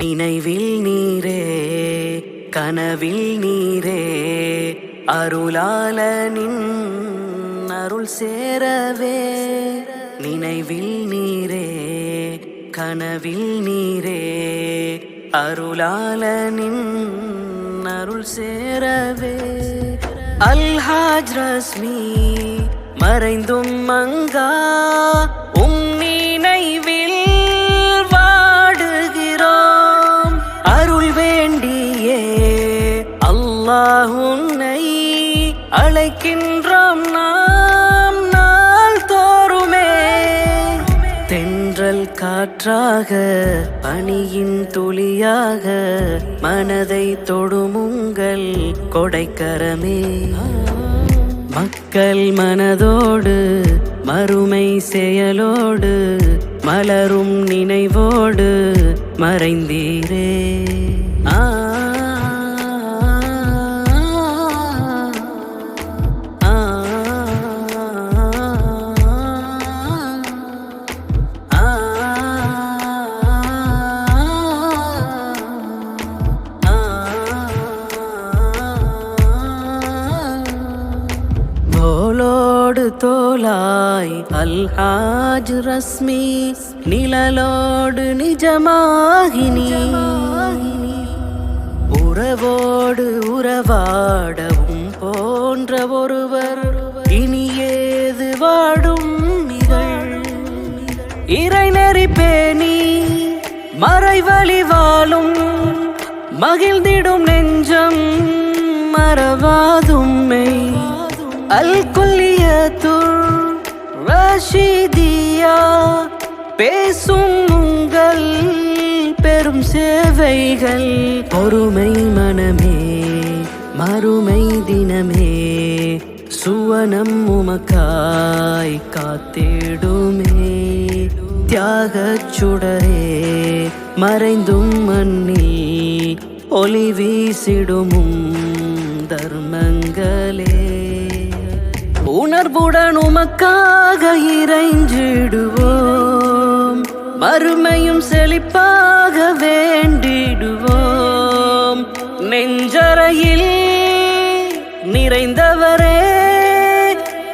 நினைவில் நீரே கனவில் நீரே அருளாளனின் அருள் சேரவே. நினைவில் நீரே கனவில் நீரே அருளாளனின் அருள் சேரவே. அல்ஹாஜ் ரஸ்மி மறைந்தும் மங்கா அழைக்கின்றோம் நாம் நாள் தோறுமே. தென்றல் காற்றாக பனியின் துளியாக மனதை தொடுமுங்கள் கொடைக்கரமே. மக்கள் மனதோடு மறுமை செயலோடு மலரும் நினைவோடு மறைந்தீரே. அல்ஹாஜ் ரஸ்மி நிழலோடு நிஜமாகினி. உறவோடு உறவாடவும் போன்ற ஒருவர் இனி ஏது வாடும் நிகழ்? இறைநெறி பேணி மறைவழி வாழும் மகிழ்ந்திடும் நெஞ்சம் மறவாதும்மை அல் துள் ரஷிதியா பேசும் உங்கள் பெரும் சேவைகள். பொறுமை மனமே மறுமை தினமே சுவனம் உமக்காய் காத்தேடுமே. தியாகச் சுடரே மறைந்தும் மண்ணில் ஒளி வீசிடுமும் தர்மங்களே. உணர்வுடன் உமக்காக இறைஞ்சிடுவோம். மறுமையும் செழிப்பாக வேண்டிடுவோம். நெஞ்சறையில் நிறைந்தவரே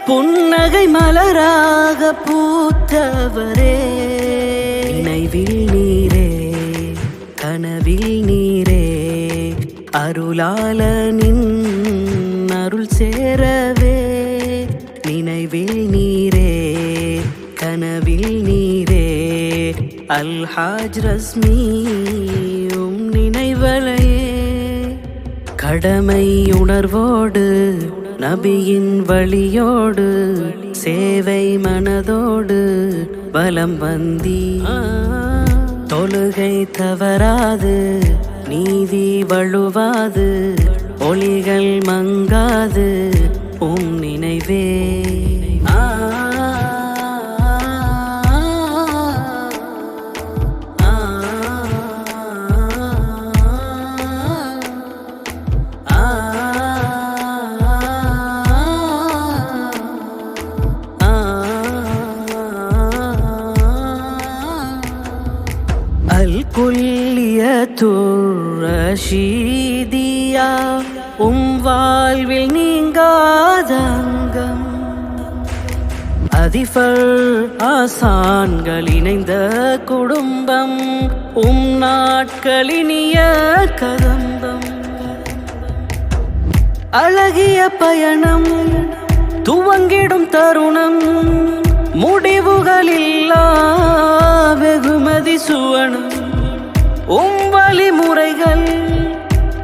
புன்னகை மலராக பூத்தவரே. நினைவில் நீரே கனவில் நீரே அருளாளனின் அருள் சேர அல்ஹாஜ் ரஸ்மியும் நினைவலையே. கடமை உணர்வோடு நபியின் வழியோடு சேவை மனதோடு பலம் வந்தி. தொழுகை தவறாது நீதி வழுவாது ஒளிகள் மங்காது உம் நினைவே. ரஷீதியா உம் வாழ்வில் நீங்காத அங்கம். அதிபர் ஆசான்கள் இணைந்த குடும்பம் உம் நாட்களினிய கதம்பம். அழகிய பயணம் துவங்கிடும் தருணம் முடிவுகளில்லா வெகுமதி சுவனம். உம் வழிமுறைகள்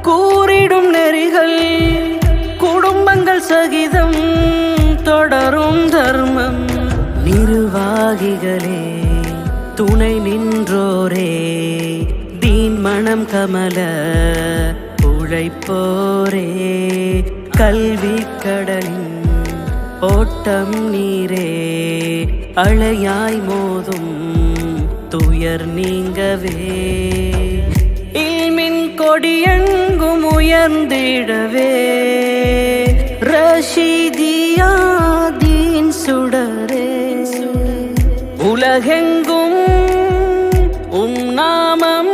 கூறிடும் நெறிகள் குடும்பங்கள் சகிதம் தொடரும் தர்மம். நிர்வாகிகளே துணை நின்றோரே தீன் மனம் கமல உழைப்போரே. கல்வி கடலின் ஓட்டம் நீரே அழையாய் மோதும் துயர் நீங்கவே. இல்மின் கொடியெங்கும் உயர்ந்திடவே. ரஷீதியாதீன் சுடரே. உலகெங்கும் உம் நாமம்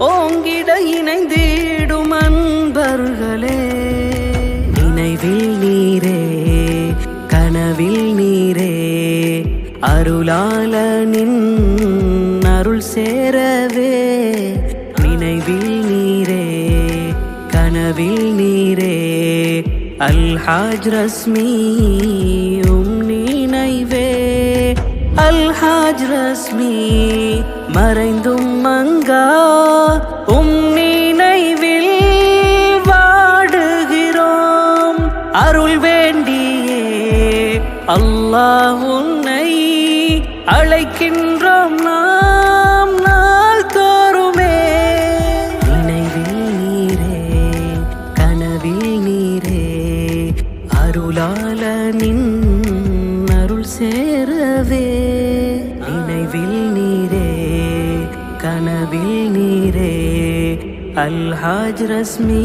ஓங்கிட இணைந்திடும் அன்பர்களே நினைவில் நீ அருளாளனின் அருள் சேரவே. நினைவில் நீரே கனவில் நீரே. அல்ஹாஜ் ரஸ்மி உம் நினைவே அல்ஹாஜ் ரஸ்மி மறைந்து அழைக்கின்றோம் நாம் நாள் தோறுமே. நினைவில் நீரே கனவில் நீரே அருளால நின் அருள் சேரவே. நினைவில் நீரே கனவில் நீரே அல்ஹாஜ் ரஸ்மீ